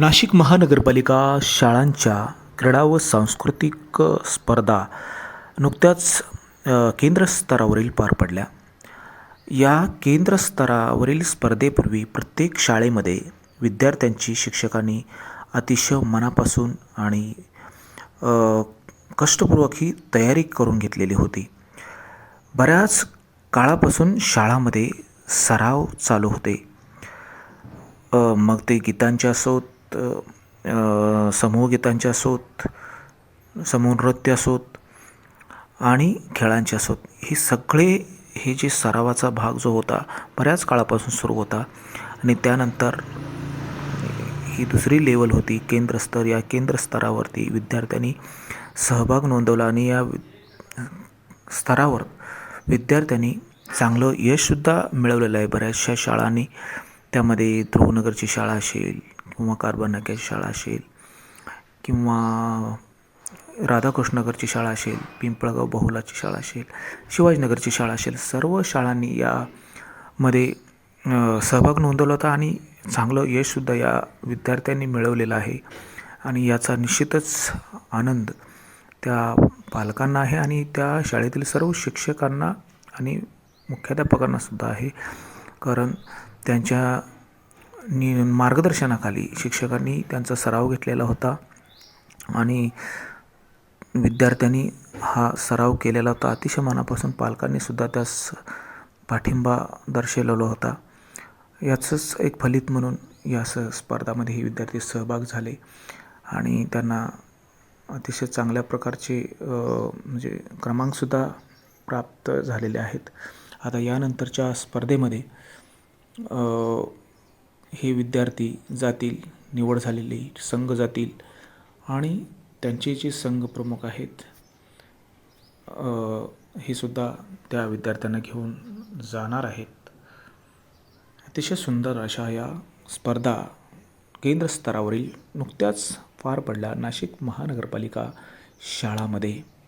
नाशिक महानगरपालिका शाळांच्या क्रीडा व सांस्कृतिक स्पर्धा नुकत्याच केंद्रस्तरावरील केंद्र स्तरावरील पार पडल्या. या केंद्र स्तरावरील स्पर्धेपूर्वी प्रत्येक शाळेमध्ये विद्यार्थ्यांची शिक्षकांनी अतिशय मनापासून आणि कष्टपूर्वक ही तयारी करून घेतलेली होती. बऱ्याच काळापासून शाळामध्ये सराव चालू होते. मग ते गीतांचे असोत अ, अ, समूहगीतांचे असोत समूह नृत्य असोत आणि खेळांचे असोत. हे सगळे हे जे सरावाचा भाग जो होता बऱ्याच काळापासून सुरू होता आणि त्यानंतर ही दुसरी लेवल होती केंद्रस्तर. या केंद्रस्तरावरती विद्यार्थ्यांनी सहभाग नोंदवला आणि या वि- स्तरावर विद्यार्थ्यांनी चांगलं यशसुद्धा मिळवलेलं आहे. बऱ्याचशा शाळांनी त्यामध्ये ध्रुवनगरची शाळा असेल किंवा कार्बन नाक्याची शाळा असेल किंवा राधाकृष्णनगरची शाळा असेल पिंपळगाव बहुलाची शाळा असेल शिवाजीनगरची शाळा असेल सर्व शाळांनी यामध्ये सहभाग नोंदवला होता आणि चांगलं यशसुद्धा या विद्यार्थ्यांनी मिळवलेलं आहे. आणि याचा निश्चितच आनंद त्या पालकांना आहे आणि त्या शाळेतील सर्व शिक्षकांना आणि मुख्याध्यापकांनासुद्धा आहे. कारण त्यांच्या नि मार्गदर्शनाखाली शिक्षकांनी त्यांचा सराव घेतलेला होता आणि विद्यार्थ्यांनी हा सराव केलेला होता. अतिशय मनापासून पालकांनीसुद्धा त्यास पाठिंबा दर्शवलेला होता. याचंच एक फलित म्हणून या स स्पर्धामध्ये हे विद्यार्थी सहभाग झाले आणि त्यांना अतिशय चांगल्या प्रकारचे म्हणजे क्रमांकसुद्धा प्राप्त झालेले आहेत. आता यानंतरच्या स्पर्धेमध्ये हे विद्यार्थी जातील निवड झालेले संघ जातील आणि त्यांचे जे संघ प्रमुख आहेत हे सुद्धा त्या विद्यार्थ्यांना घेऊन जाणार आहेत. अतिशय सुंदर अशा या स्पर्धा केंद्रस्तरावरील नुकत्याच पार पडल्या नाशिक महानगरपालिका शाळामध्ये.